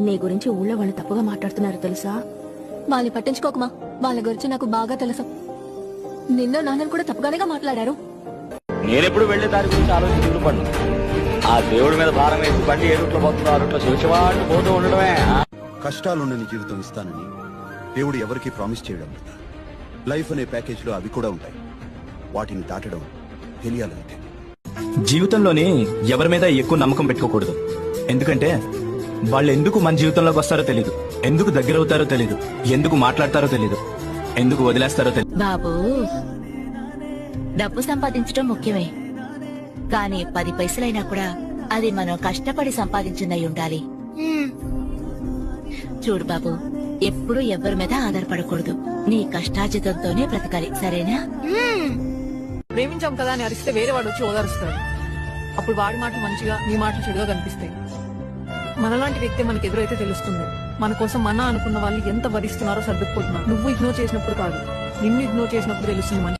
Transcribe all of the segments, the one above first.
నీ గురించి ఊళ్ళో వాళ్ళు తప్పుగా మాట్లాడుతున్నారు తెలుసా? వాళ్ళని పట్టించుకోకమా? వాళ్ళ గురించి నాకు బాగా తెలుసు. నిన్న నాన్నని కూడా తప్పుగానేగా మాట్లాడారు. నేనెప్పుడు వెళ్ళే దారి గురించి ఆలోచించుకుని పడ్ను ఆ దేవుడి మీద భారం వేసి బండి ఏ రూట్లో పోతుందో ఆ రూట్లో పోతూ ఉండడమే? కష్టాలుండని జీవితం ఇస్తానని దేవుడు ఎవరికీ ప్రామిస్ చేయడం లేదు. లైఫ్ అనే ప్యాకేజీలో అవి కూడా ఉంటాయి. వాటిని దాటడం తెలియాలంతే జీవితంలోని ఎవరి మీద ఎక్కువ నమ్మకం పెట్టుకోకూడదు. ఎందుకంటే వాళ్ళు ఎందుకు మన జీవితంలోకి వస్తారో తెలియదు ఎందుకు దగ్గర అవుతారో తెలియదు ఎందుకు మాట్లాడతారో తెలియదు ఎందుకు వదిలేస్తారో తెలియదు బాబు డబ్బు సంపాదించడం ముఖ్యమే. కానీ పది పైసలైనా కూడా అది మనం కష్టపడి సంపాదించిందై ఉండాలి. చూడు బాబు ఎప్పుడు ఎవరి మీద ఆధారపడకూడదు. నీ కష్టార్జితంతోనే బ్రతకాలి సరేనా? ప్రేమించాం కదా అని అరిస్తే వేరే వాడు వచ్చి ఓదారుస్తాడు. అప్పుడు వాడి మాట మంచిగా నీ మాటలు చెడుగా కనిపిస్తాయి. మనలాంటి వ్యక్తి మనకి ఎదురైతే తెలుస్తుంది. మన కోసం మన అనుకున్న వాళ్ళు ఎంత భరిస్తున్నారో సర్దుకుపోతున్నారు. నువ్వు ఇగ్నోర్ చేసినప్పుడు కాదు. నిన్ను ఇగ్నోర్ చేసినప్పుడు తెలుస్తుంది మన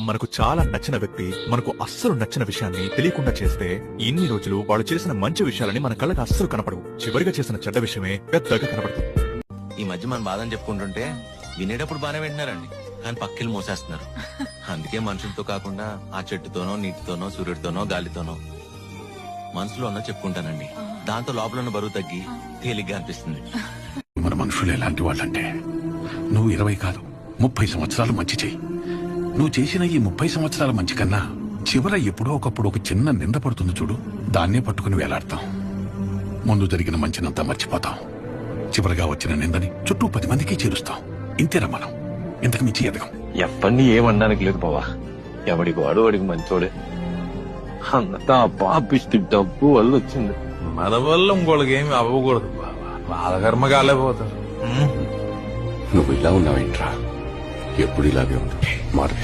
మనకు చాలా నచ్చిన వ్యక్తి మనకు అస్సలు నచ్చిన విషయాన్ని తెలియకుండా చేస్తే ఇన్ని రోజులు వాళ్ళు చేసిన మంచి విషయాలని మన కళ్ళకి అస్సలు కనపడవు. చివరిగా చేసిన చెడ్డ విషయమే పెద్దగా కనపడుతుంది ఈ మధ్య మన బాధని చెప్పుకుంటుంటే వినేటప్పుడు బాగానే వింటున్నారండి. కానీ పక్కిలు మోసేస్తున్నారు. అందుకే మనుషులతో కాకుండా ఆ చెట్టుతోనో నీటితోనో సూర్యుడితోనో గాలితోనో మనసులో ఉన్న చెప్పుకుంటానండి. దాంతో లోపల ఉన్న బరువు తగ్గి తేలిగ్గా అనిపిస్తుంది. మన మనుషులు ఎలాంటి వాళ్ళంటే నువ్వు ఇరవై కాదు ముప్పై సంవత్సరాలు మంచి చెయ్యి. నువ్వు చేసిన ఈ ముప్పై సంవత్సరాల మంచి కన్నా చివర ఎప్పుడో ఒకప్పుడు ఒక చిన్న నింద పడుతుంది చూడు. దాన్నే పట్టుకుని వేలాడతాం. ముందు జరిగిన మంచినంతా మర్చిపోతాం. చివరిగా వచ్చిన నిందని చుట్టూ పది మందికి చేరుస్తాం. ఇంతేనా మనం. ఇంతకు మించి ఎదగం. ఎవరిని ఏమనడానికి లేదు బావా. ఎవడికి వాడు వాడికి మంచోడే. అంతా పాపిష్టి డబ్బు వల్ల వచ్చింది. మన వల్ల ఇంకోళ్ళకి ఏమి అవ్వకూడదు బావా వాళ్ళ కర్మ కాలేపోతారు నువ్వు ఇలా ఉన్నావేంట్రా? ఎప్పుడు ఇలాగే ఉండు. మారు